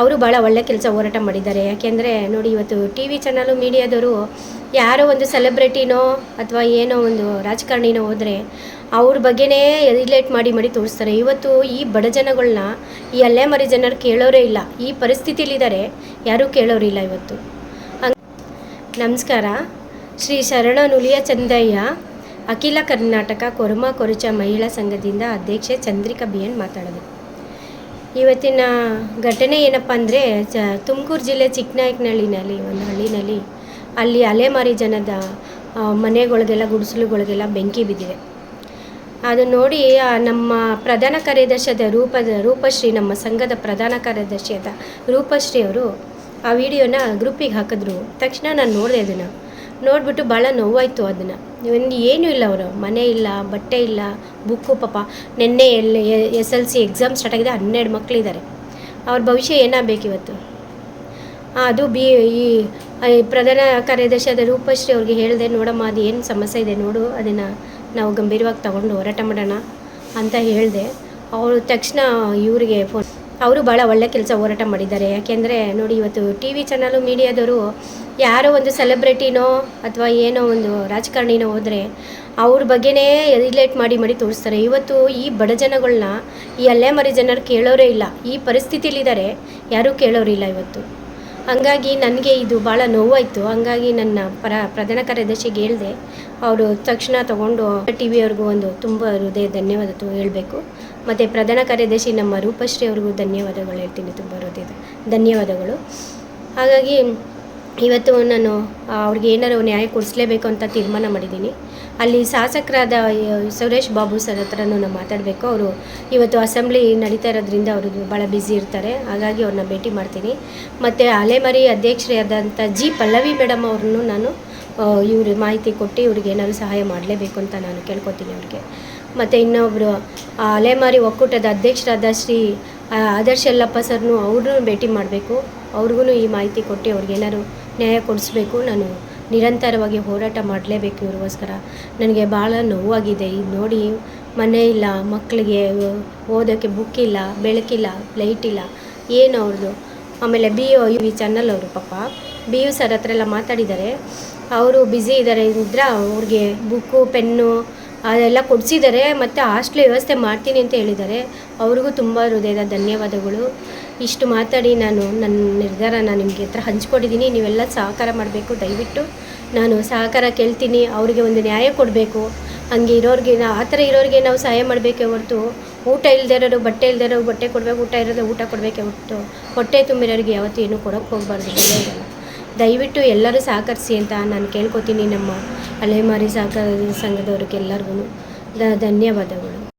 ಅವರು ಭಾಳ ಒಳ್ಳೆ ಕೆಲಸ ಹೋರಾಟ ಮಾಡಿದ್ದಾರೆ. ಯಾಕೆಂದರೆ ನೋಡಿ ಇವತ್ತು ಟಿ ವಿ ಚಾನಲು ಮೀಡಿಯಾದವರು ಯಾರೋ ಒಂದು ಸೆಲೆಬ್ರಿಟಿನೋ ಅಥವಾ ಏನೋ ಒಂದು ರಾಜಕಾರಣಿನೋ ಹೋದರೆ ಅವ್ರ ಬಗ್ಗೆನೇ ರಿಲೇಟ್ ಮಾಡಿ ಮಾಡಿ ತೋರಿಸ್ತಾರೆ. ಇವತ್ತು ಈ ಬಡ ಜನಗಳನ್ನ ಈ ಅಲ್ಲೇ ಮರಿ ಜನರು ಕೇಳೋರೇ ಇಲ್ಲ. ಈ ಪರಿಸ್ಥಿತಿಲಿದ್ದಾರೆ ಯಾರೂ ಕೇಳೋರಿಲ್ಲ ಇವತ್ತು. ನಮಸ್ಕಾರ. ಶ್ರೀ ಶರಣ ನುಲಿಯ ಚಂದಯ್ಯ, ಅಖಿಲ ಕರ್ನಾಟಕ ಕೊರಮ ಕೊರಚ ಮಹಿಳಾ ಸಂಘದಿಂದ ಅಧ್ಯಕ್ಷೆ ಚಂದ್ರಿಕಾ ಬಿ ಎನ್ ಮಾತಾಡೋದು. ಇವತ್ತಿನ ಘಟನೆ ಏನಪ್ಪ ಅಂದರೆ, ಚ, ತುಮಕೂರು ಜಿಲ್ಲೆ ಚಿಕ್ಕನಾಯಕನಹಳ್ಳಿನಲ್ಲಿ ಒಂದು ಹಳ್ಳಿನಲ್ಲಿ ಅಲ್ಲಿ ಅಲೆಮಾರಿ ಜನದ ಮನೆಗಳಿಗೆಲ್ಲ, ಗುಡಿಸಲುಗಳಿಗೆಲ್ಲ ಬೆಂಕಿ ಬಿದ್ದಿದೆ. ಅದು ನೋಡಿ ನಮ್ಮ ಪ್ರಧಾನ ಕಾರ್ಯದರ್ಶಿಯಾದ ರೂಪದ ರೂಪಶ್ರೀ, ನಮ್ಮ ಸಂಘದ ಪ್ರಧಾನ ಕಾರ್ಯದರ್ಶಿಯಾದ ರೂಪಶ್ರೀ ಅವರು ಆ ವಿಡಿಯೋನ ಗ್ರೂಪಿಗೆ ಹಾಕಿದ್ರು. ತಕ್ಷಣ ನಾನು ನೋಡಿದೆ ಅದನ್ನು ನೋಡಿಬಿಟ್ಟು ಭಾಳ ನೋವಾಯಿತು ಅದನ್ನು. ಒಂದು ಏನೂ ಇಲ್ಲ ಅವರು. ಮನೆ ಇಲ್ಲ, ಬಟ್ಟೆ ಇಲ್ಲ, ಬುಕ್ಕು ಪಾಪ. ನಿನ್ನೆ ಎಲ್ಲಿ S L C exam start ಆಗಿದೆ, ಹನ್ನೆರಡು ಮಕ್ಕಳಿದ್ದಾರೆ ಅವ್ರ ಭವಿಷ್ಯ ಏನಾಗಬೇಕಿವತ್ತು ಅದು ಬಿ, ಈ ಈ ಪ್ರಧಾನ ಕಾರ್ಯದರ್ಶಿಯಾದ ರೂಪಶ್ರೀ ಅವ್ರಿಗೆ ಹೇಳಿದೆ, ನೋಡಮ್ಮ, ಅದು ಏನು ಸಮಸ್ಯೆ ಇದೆ ನೋಡು, ಅದನ್ನು ನಾವು ಗಂಭೀರವಾಗಿ ತಗೊಂಡು ಹೋರಾಟ ಮಾಡೋಣ ಅಂತ ಹೇಳಿದೆ. ಅವರು ತಕ್ಷಣ ಇವರಿಗೆ ಫೋನ್ ಅವರು ಭಾಳ ಒಳ್ಳೆ ಕೆಲಸ ಹೋರಾಟ ಮಾಡಿದ್ದಾರೆ. ಯಾಕೆಂದರೆ ನೋಡಿ, ಇವತ್ತು ಟಿ ವಿ ಚಾನಲು ಮೀಡಿಯಾದವರು ಯಾರೋ ಒಂದು ಸೆಲೆಬ್ರಿಟಿನೋ ಅಥವಾ ಏನೋ ಒಂದು ರಾಜಕಾರಣಿನೋ ಹೋದರೆ ಅವ್ರ ಬಗ್ಗೆನೇ ರಿಲೇಟ್ ಮಾಡಿ ಮಾಡಿ ತೋರಿಸ್ತಾರೆ. ಇವತ್ತು ಈ ಬಡ ಜನಗಳನ್ನ ಈ ಅಲ್ಲೇ ಮರಿ ಜನರು ಕೇಳೋರೇ ಇಲ್ಲ. ಈ ಪರಿಸ್ಥಿತಿಲಿದ್ದಾರೆ ಯಾರೂ ಕೇಳೋರಿಲ್ಲ ಇವತ್ತು. ಹಂಗಾಗಿ ನನಗೆ ಇದು ಭಾಳ ನೋವಾಯಿತು. ಹಂಗಾಗಿ ನನ್ನ ಪರ, ಪ್ರಧಾನ ಕಾರ್ಯದರ್ಶಿಗೆ ಹೇಳಿದೆ, ಅವರು ತಕ್ಷಣ ತಗೊಂಡು ಟಿ ವಿಯವ್ರಿಗೂ ಒಂದು ತುಂಬ ಹೃದಯ ಧನ್ಯವಾದ ಹೇಳಬೇಕು. ಮತ್ತು ಪ್ರಧಾನ ಕಾರ್ಯದರ್ಶಿ ನಮ್ಮ ರೂಪಶ್ರೀ ಅವ್ರಿಗೂ ಧನ್ಯವಾದಗಳು ಹೇಳ್ತೀನಿ. ತುಂಬ ಹೃದಯದ ಧನ್ಯವಾದಗಳು. ಹಾಗಾಗಿ ಇವತ್ತು ನಾನು ಅವ್ರಿಗೆ ಏನಾರು ನ್ಯಾಯ ಕೊಡಿಸ್ಲೇಬೇಕು ಅಂತ ತೀರ್ಮಾನ ಮಾಡಿದ್ದೀನಿ. ಅಲ್ಲಿ ಶಾಸಕರಾದ ಸುರೇಶ್ ಬಾಬು ಸರ್ ಹತ್ರನೂ ನಾನು ಮಾತಾಡಬೇಕು. ಅವರು ಇವತ್ತು ಅಸೆಂಬ್ಲಿ ನಡೀತಾ ಇರೋದ್ರಿಂದ ಅವರು ಭಾಳ ಬ್ಯುಸಿ ಇರ್ತಾರೆ. ಹಾಗಾಗಿ ಅವ್ರನ್ನ ಭೇಟಿ ಮಾಡ್ತೀನಿ. ಮತ್ತು ಅಲೆಮರಿ ಅಧ್ಯಕ್ಷರಾದಂಥ ಜಿ ಪಲ್ಲವಿ ಮೇಡಮ್ ಅವ್ರನ್ನೂ ನಾನು ಇವರು ಮಾಹಿತಿ ಕೊಟ್ಟು ಇವ್ರಿಗೆ ಏನಾದ್ರು ಸಹಾಯ ಮಾಡಲೇಬೇಕು ಅಂತ ನಾನು ಕೇಳ್ಕೊತೀನಿ ಅವ್ರಿಗೆ. ಮತ್ತು ಇನ್ನೊಬ್ಬರು ಅಲೆಮಾರಿ ಒಕ್ಕೂಟದ ಅಧ್ಯಕ್ಷರಾದ ಶ್ರೀ ಆದರ್ಶ ಎಲ್ಲಪ್ಪ ಸರ್ನು ಅವ್ರನ್ನೂ ಭೇಟಿ ಮಾಡಬೇಕು. ಅವ್ರಿಗೂ ಈ ಮಾಹಿತಿ ಕೊಟ್ಟು ಅವ್ರಿಗೆ ಏನಾದ್ರು ನ್ಯಾಯ ಕೊಡಿಸ್ಬೇಕು. ನಾನು ನಿರಂತರವಾಗಿ ಹೋರಾಟ ಮಾಡಲೇಬೇಕು ಇವ್ರಿಗೋಸ್ಕರ. ನನಗೆ ಭಾಳ ನೋವಾಗಿದೆ. ಇದು ನೋಡಿ ಮನೆ ಇಲ್ಲ ಮಕ್ಕಳಿಗೆ ಓದೋಕ್ಕೆ ಬುಕ್ ಇಲ್ಲ, ಬೆಳಕಿಲ್ಲ ಲೈಟ್ ಇಲ್ಲ, ಏನು ಅವ್ರದ್ದು? ಆಮೇಲೆ ಬಿ ಯು ವಿ ಚಾನಲ್ ಅವರು ಪಾಪ. ಬಿ ಯು ಸರ್ ಹತ್ರ ಎಲ್ಲ ಮಾತಾಡಿದ್ದಾರೆ. ಅವರು ಬ್ಯುಸಿ ಇದ್ದಾರೆ ಇದ್ರೆ ಅವ್ರಿಗೆ ಬುಕ್ಕು ಪೆನ್ನು ಅದೆಲ್ಲ ಕೊಡಿಸಿದ್ದಾರೆ. ಮತ್ತು ಹಾಸ್ಟ್ಲ್ ವ್ಯವಸ್ಥೆ ಮಾಡ್ತೀನಿ ಅಂತ ಹೇಳಿದ್ದಾರೆ. ಅವ್ರಿಗೂ ತುಂಬ ಹೃದಯದ ಧನ್ಯವಾದಗಳು. ಇಷ್ಟು ಮಾತಾಡಿ ನಾನು ನನ್ನ ನಿರ್ಧಾರನ ನಿಮಗೆ ಹತ್ರ ಹಂಚ್ಕೊಟ್ಟಿದ್ದೀನಿ ನೀವೆಲ್ಲ ಸಹಕಾರ ಮಾಡಬೇಕು. ದಯವಿಟ್ಟು ನಾನು ಸಹಕಾರ ಕೇಳ್ತೀನಿ. ಅವರಿಗೆ ಒಂದು ನ್ಯಾಯ ಕೊಡಬೇಕು. ಹಂಗೆ ಇರೋರಿಗೆ ನಾ ಆ ಥರ ಇರೋರಿಗೆ ನಾವು ಸಹಾಯ ಮಾಡಬೇಕೇ ಹೊರತು ಊಟ ಇಲ್ಲದೆ ಇರೋರು ಬಟ್ಟೆ ಇಲ್ಲದೆ ಇರೋರು ಬಟ್ಟೆ ಕೊಡಬೇಕು ಊಟ ಇರೋದು ಊಟ ಕೊಡಬೇಕೇ ಹೊರತು. ಹೊಟ್ಟೆ ತುಂಬಿರೋರಿಗೆ ಯಾವತ್ತೂ ಏನು ಕೊಡೋಕ್ಕೆ ಹೋಗಬಾರ್ದು. ದಯವಿಟ್ಟು ಎಲ್ಲರೂ ಸಹಕರಿಸಿ ಅಂತ ನಾನು ಕೇಳ್ಕೊತೀನಿ ನಮ್ಮ ಅಲೆಮಾರಿ ಸಹಕಾರ ಸಂಘದವ್ರಿಗೆಲ್ಲರಿಗೂ ಧನ್ಯವಾದಗಳು.